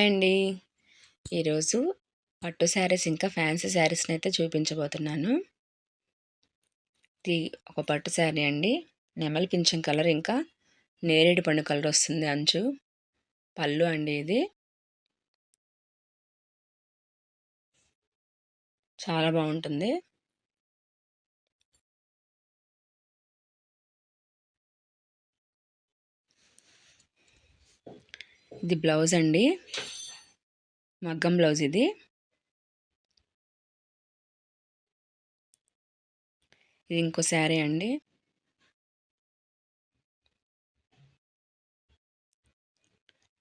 Hi అండి. ఈరోజు పట్టు శారీస్ ఇంకా ఫ్యాన్సీ శారీస్ని అయితే చూపించబోతున్నాను. ఇది ఒక పట్టు శారీ అండి. నెమలి పింఛం కలర్ ఇంకా నేరేడు పండు కలర్ వస్తుంది అంచు. పళ్ళు అండి ఇది. చాలా బాగుంటుంది. ఇది బ్లౌజ్ అండి. మగ్గం బ్లౌజ్ ఇది. ఇది ఇంకో శారీ అండి.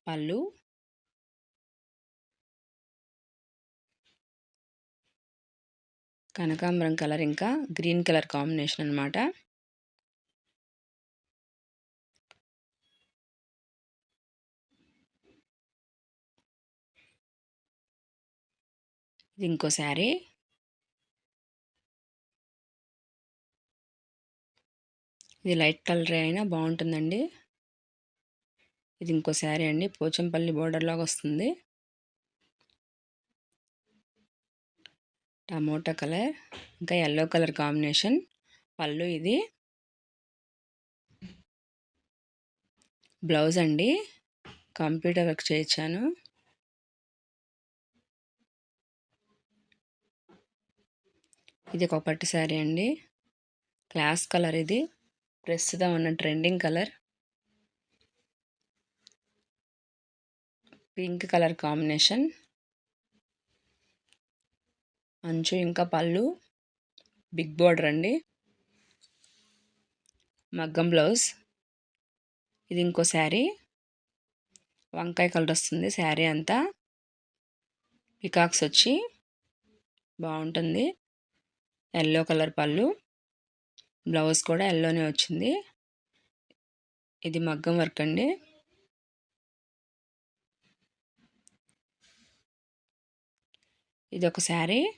పళ్ళు. కనకాంబరం కలర్ ఇంకా గ్రీన్ కలర్ కాంబినేషన్ అనమాట ఇది ఇంకో శారీ. ఇది లైట్ కలర్ అయినా బాగుంటుందండి. ఇది ఇంకో శారీ అండి. పోచంపల్లి బోర్డర్ లాగా వస్తుంది. టమోటా కలర్ ఇంకా ఎల్లో కలర్ కాంబినేషన్. పళ్ళు ఇది. బ్లౌజ్ అండి. కంప్యూటర్ వర్క్ చేయించాను. ఇది ఒక పట్టు శారీ అండి. క్లాస్ కలర్ ఇది. ప్రస్తుతం ఉన్న trending colour. Pink colour combination. అంచు ఇంకా పళ్ళు. బిగ్ బోర్డర్ అండి. మగ్గం బ్లౌజ్. ఇది ఇంకో శారీ వంకాయ కలర్ వస్తుంది శారీ అంతా. పికాక్స్ వచ్చి బాగుంటుంది. ఎల్లో కలర్ పళ్ళు. బ్లౌజ్ కూడా ఎల్లోనే వచ్చింది. ఇది మగ్గం వర్క్ అండి. ఇది ఒక శారీ.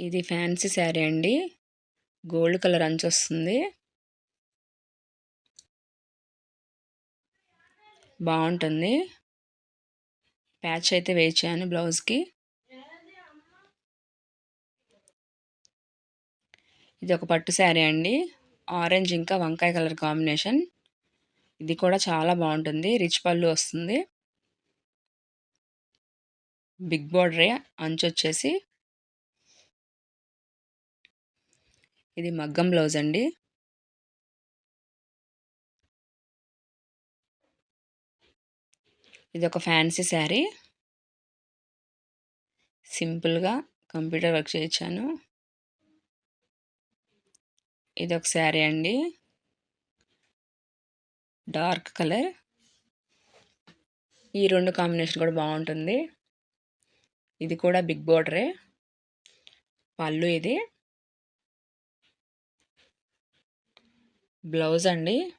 ఇది ఫ్యాన్సీ శారీ అండి. గోల్డ్ కలర్ అంచు వస్తుంది. బాగుంటుంది. ప్యాచ్ అయితే వేయించాను బ్లౌజ్కి. ఇది ఒక పట్టు శారీ అండి. ఆరెంజ్ ఇంకా వంకాయ కలర్ కాంబినేషన్. ఇది కూడా చాలా బాగుంటుంది. రిచ్ పళ్ళు వస్తుంది. బిగ్ బార్డరే అంచు వచ్చేసి. ఇది మగ్గం బ్లౌజ్ అండి. ఇది ఒక ఫ్యాన్సీ శారీ. సింపుల్గా కంప్యూటర్ వర్క్ చేయించాను. ఇది ఒక శారీ అండి. Dark colour. ఈ రెండు కాంబినేషన్ కూడా బాగుంటుంది. ఇది కూడా బిగ్ బోర్డరే. పళ్ళు ఇది. బ్లౌజ్ అండి.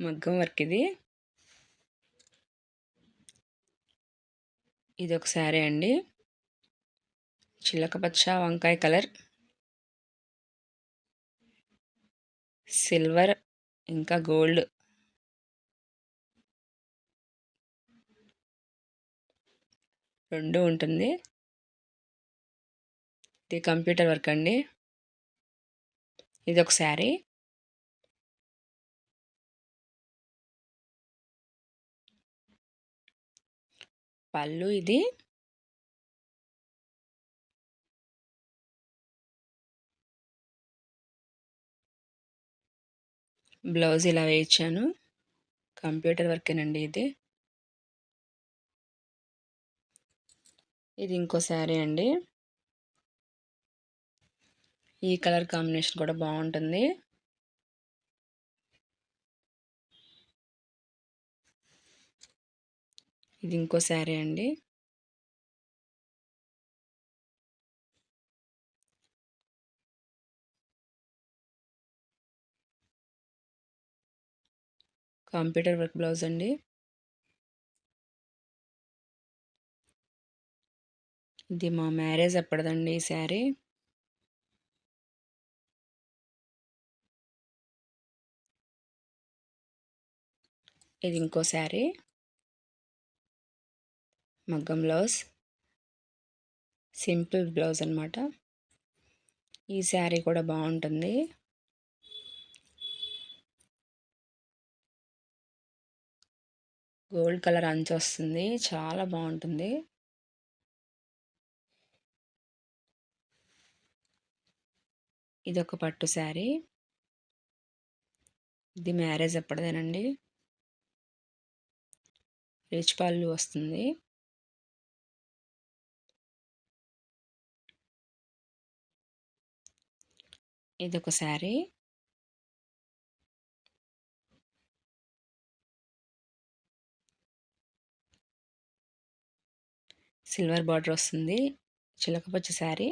మగ్గం వర్క్ ఇది. ఇది ఒక శారీ అండి. చిలకపచ్చ వంకాయ కలర్ సిల్వర్ ఇంకా గోల్డ్ రెండు ఉంటుంది. ఇది కంప్యూటర్ వర్క్ అండి. ఇది ఒక శారీ పళ్ళు ఇది. బ్లౌజ్ ఇలా వేయించాను. కంప్యూటర్ వర్కేనండి ఇది. ఇది ఇంకో శారీ అండి. ఈ కలర్ కాంబినేషన్ కూడా బాగుంటుంది. ఇది ఇంకో శారీ అండి. కంప్యూటర్ వర్క్ బ్లౌజ్ అండి. ఇది మా మ్యారేజ్ అప్పటిదండి ఈ శారీ. ఇది ఇంకో శారీ. మగ్గం బ్లౌజ్. సింపుల్ బ్లౌజ్ అనమాట ఈ శారీ కూడా బాగుంటుంది. గోల్డ్ కలర్ అంచు వస్తుంది. చాలా బాగుంటుంది. ఇది ఒక పట్టు శారీ. ఇది మ్యారేజ్ ఎప్పటిదేనండి? రిచ్ పళ్ళు వస్తుంది. ఇది ఒక శారీ సిల్వర్ బార్డర్ వస్తుంది. చిలకపచ్చ శారీ.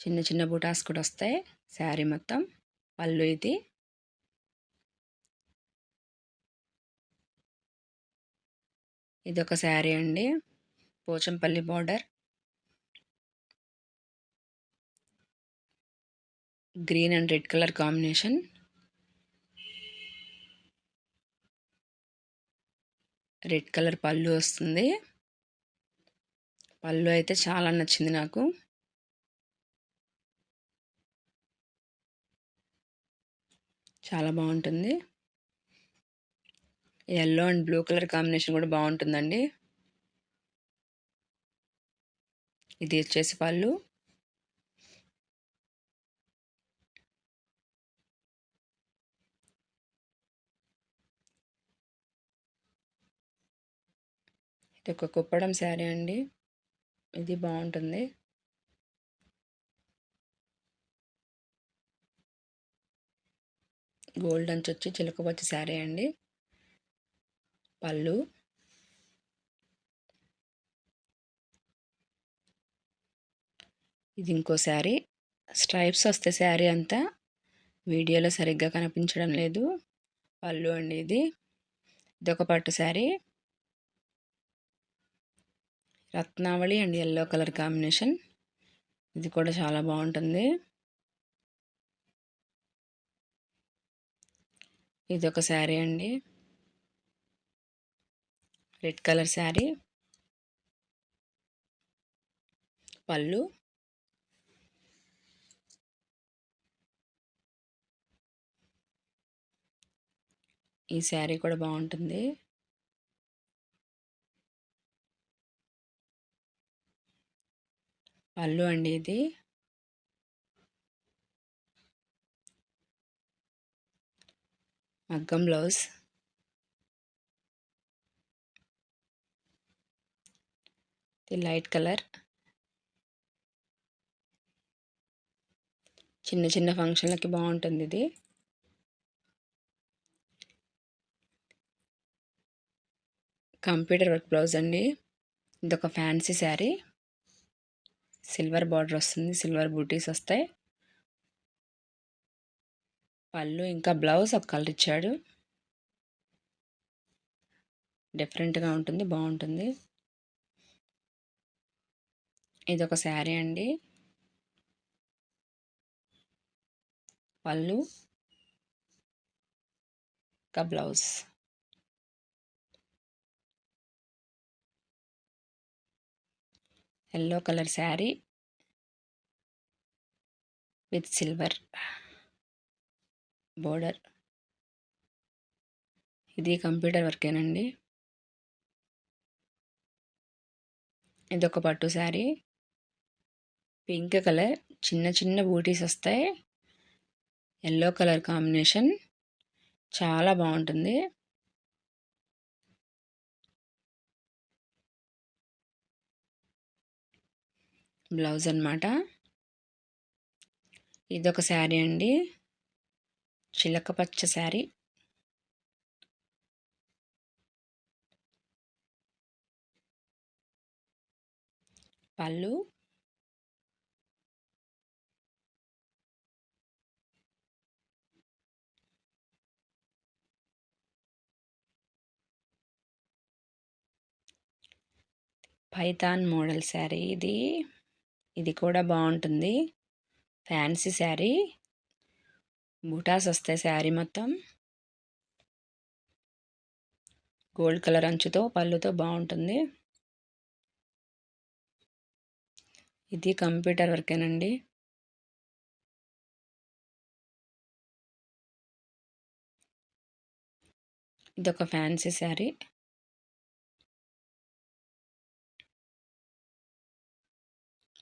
చిన్న చిన్న బూటాస్ కూడా వస్తాయి. శారీ మొత్తం. పళ్ళు ఇది. ఇది ఒక శారీ అండి. Pochampally border. Green and red colour combination. Red colour పళ్ళు వస్తుంది. పళ్ళు అయితే చాలా నచ్చింది నాకు. చాలా బాగుంటుంది. Yellow and blue colour combination కూడా బాగుంటుందండి. ఇది వచ్చేసి పళ్ళు. ఇది ఒక కుప్పడం శారీ అండి. ఇది బాగుంటుంది. గోల్డ్ అంచు వచ్చి చిలకపచ్చి శారీ అండి. పళ్ళు. ఇది ఇంకో శారీ. స్ట్రైప్స్ వస్తే శారీ అంతా వీడియోలో సరిగ్గా కనిపించడం లేదు. పళ్ళు అండి ఇది. ఇది ఒక పట్టు శారీ. రత్నావళి అండ్ ఎల్లో కలర్ కాంబినేషన్ ఇది కూడా చాలా బాగుంటుంది. ఇది ఒక శారీ అండి. Red colour sari. పళ్ళు. ఈ శారీ కూడా బాగుంటుంది. పళ్ళు అండి ఇది. మగ్గం బ్లౌజ్. ఇది లైట్ కలర్. చిన్న చిన్న ఫంక్షన్లకి బాగుంటుంది ఇది. కంప్యూటర్ వర్క్ బ్లౌజ్ అండి. ఇది ఒక ఫ్యాన్సీ శారీ. సిల్వర్ బార్డర్ వస్తుంది సిల్వర్ బూటీస్ వస్తాయి. పళ్ళు ఇంకా బ్లౌజ్ ఒక కలర్ ఇచ్చాడు. డిఫరెంట్గా ఉంటుంది బాగుంటుంది. ఇది ఒక శారీ అండి. పళ్ళు ఇంకా blouse. Yellow colour sari with silver border ఇది కంప్యూటర్ వర్కేనండి ఇది ఒక పట్టు శారీ పింక్ కలర్. చిన్న చిన్న బూటీస్ వస్తాయి. Yellow colour combination. చాలా బాగుంటుంది. బ్లౌజ్ అనమాట ఇదొక శారీ అండి. చిలక పచ్చ శారీ. పళ్ళు. పైథాన్ మోడల్ శారీ ఇది. ఇది కూడా బాగుంటుంది. ఫ్యాన్సీ శారీ. బూటాస్ వస్తాయి శారీ మొత్తం. గోల్డ్ కలర్ అంచుతో పళ్ళుతో బాగుంటుంది. ఇది కంప్యూటర్ వర్కేనండి. ఇది ఒక ఫ్యాన్సీ శారీ.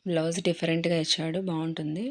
బ్లౌజ్ డిఫరెంట్గా ఇచ్చాడు. బాగుంటుంది